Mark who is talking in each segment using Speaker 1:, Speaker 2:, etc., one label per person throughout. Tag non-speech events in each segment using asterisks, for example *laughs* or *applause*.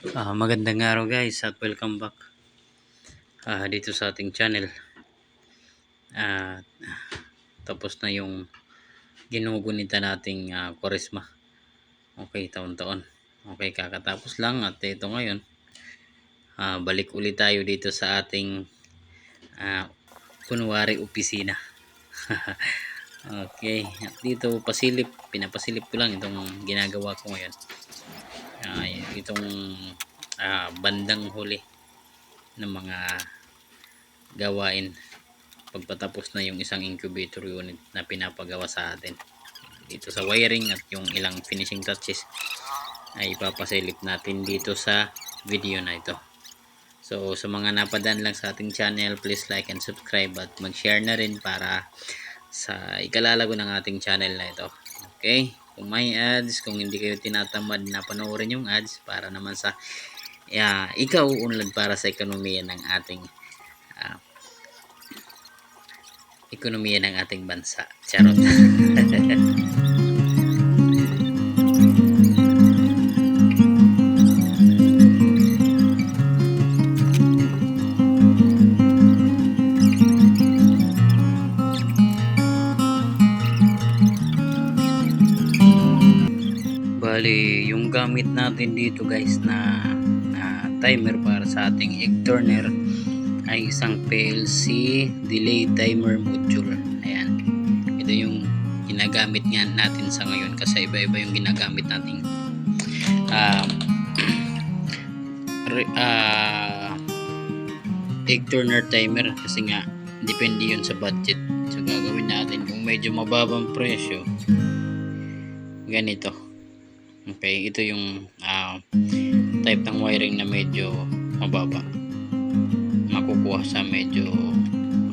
Speaker 1: Ah, magandang araw guys at welcome back ah, dito sa ating channel. At tapos na yung ginugunita nating ah, kwaresma. Okay, taon-taon. Okay, kakatapos lang at ito ngayon. ah, balik ulit tayo dito sa ating ah, kunwari opisina. *laughs* okay, at dito pasilip, pinapasilip ko lang itong ginagawa ko ngayon. Ah, itong ah, bandang huli ng mga gawain pagpatapos na yung isang incubator unit na pinapagawa sa atin. Dito sa wiring at yung ilang finishing touches ay ipapasilip natin dito sa video na ito. So sa mga napadaan lang sa ating channel please like and subscribe at mag share na rin para sa ikalalago ng ating channel na ito. Okay kung may ads kung hindi kayo tinatamad na panoorin yung ads para naman sa yeah, ikaw unlad para sa ekonomiya ng ating ah, ekonomiya ng ating bansa. Charot. *laughs* Bali, yung gamit natin dito guys na, na timer para sa ating egg turner ay isang PLC delay timer module. Ayan. Ito yung ginagamit nga natin sa ngayon kasi iba-iba yung ginagamit natin. Um, re- ah, egg turner timer kasi nga depende yun sa budget. So gagawin natin kung medyo mababang presyo ganito. Okay, ito yung ah, type ng wiring na medyo mababa. Makukuha sa medyo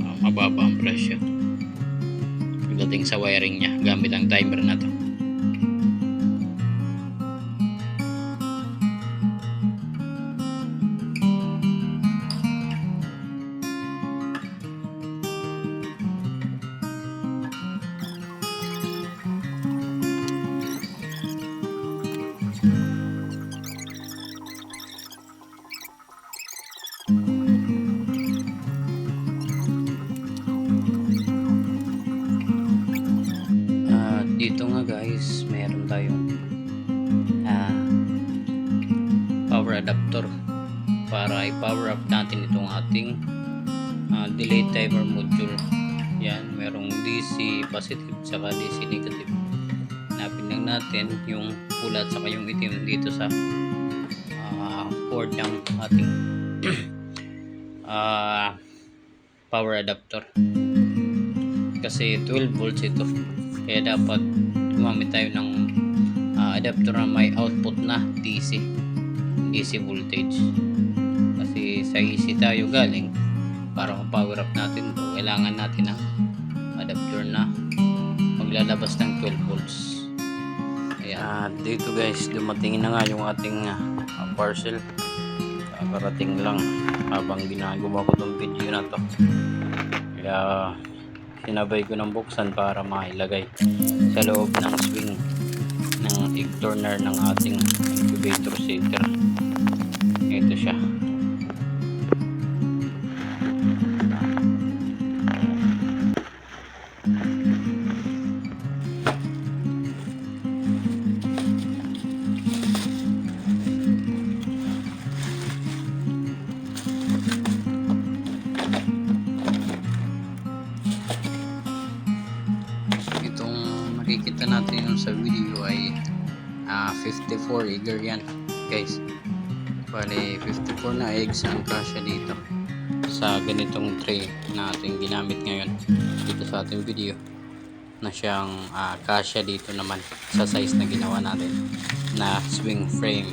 Speaker 1: uh, mababa ang presyo. Pagdating sa wiring niya gamit ang timer na to guys, meron tayong ah, power adapter para i-power up natin itong ating ah, delay timer module. Yan, merong DC positive saka DC negative. Hanapin lang natin yung pula saka yung itim dito sa ah, port ng ating *clears throat* ah, power adapter kasi 12 volts ito kaya dapat gumamit tayo ng ah, adapter na may output na DC DC voltage. Kasi sa AC tayo galing para ma-power up natin to kailangan natin ng adapter na maglalabas ng 12 volts. Kaya dito guys dumating na nga yung ating ah, parcel. Kakarating lang habang ginagawa ko tong video na to. Kaya sinabay ko ng buksan para mailagay sa loob ng swing ng egg ng ating incubator setter. Ito siya 54 egger yan guys. Bali 54 na eggs ang kasya dito sa ganitong tray na ating ginamit ngayon dito sa ating video na siyang ah, kasya dito naman sa size na ginawa natin na swing frame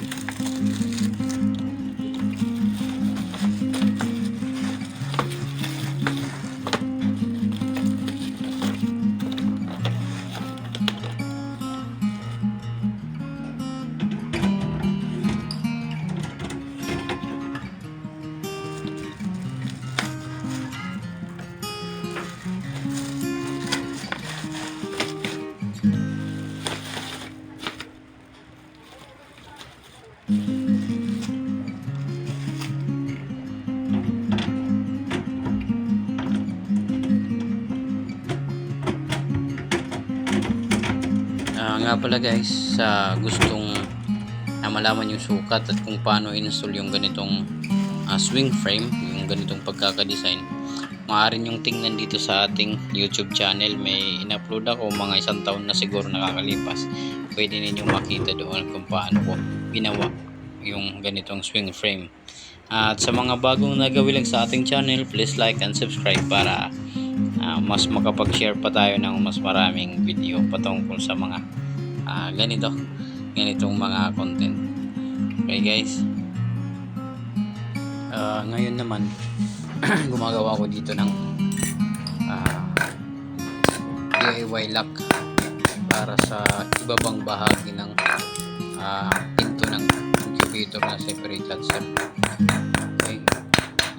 Speaker 1: nga pala guys, sa gustong na malaman yung sukat at kung paano install yung ganitong ah, swing frame, yung ganitong pagkakadesign, maaari yung tingnan dito sa ating YouTube channel. May in-upload ako mga isang taon na siguro nakakalipas. Pwede ninyong makita doon kung paano ko ginawa yung ganitong swing frame. At sa mga bagong nagawi lang sa ating channel, please like and subscribe para ah, mas makapag-share pa tayo ng mas maraming video patungkol sa mga ah, ganito, ganitong mga content. Okay guys? Ah, ngayon naman, *clears throat* gumagawa ko dito ng ah, DIY lock para sa ibabang bahagi ng ah, pinto ng incubator na separate cancel. Okay.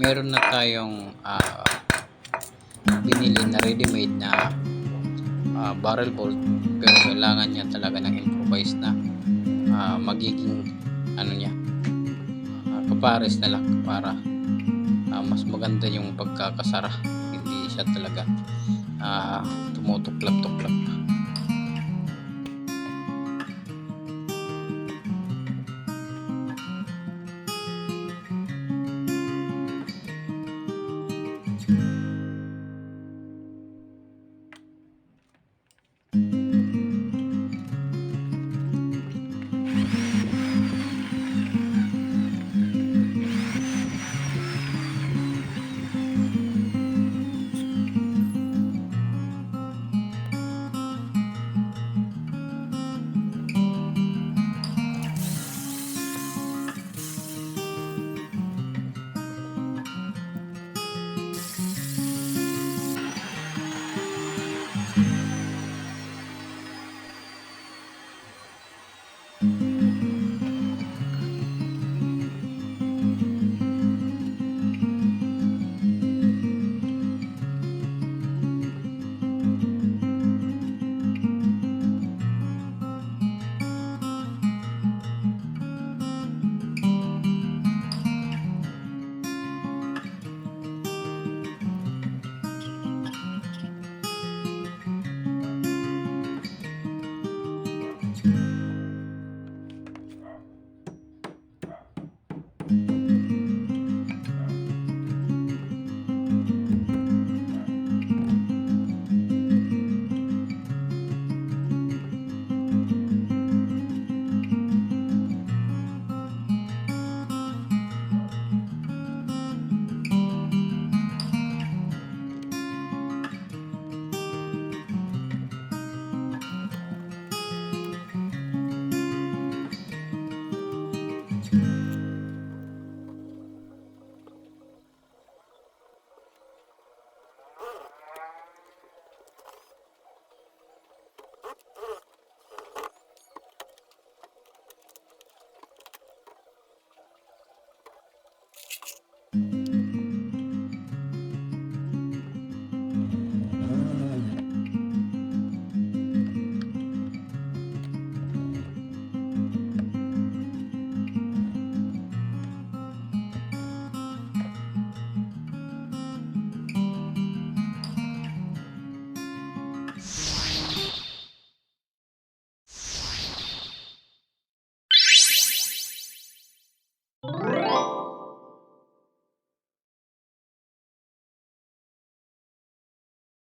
Speaker 1: Meron na tayong ah, binili na ready-made na ah, barrel bolt. Pero kailangan niya talaga ng improvised na ah, magiging ano niya kapares na lock para ah, mas maganda yung pagkakasara. Hindi siya talaga ah, tumutuklap-tuklap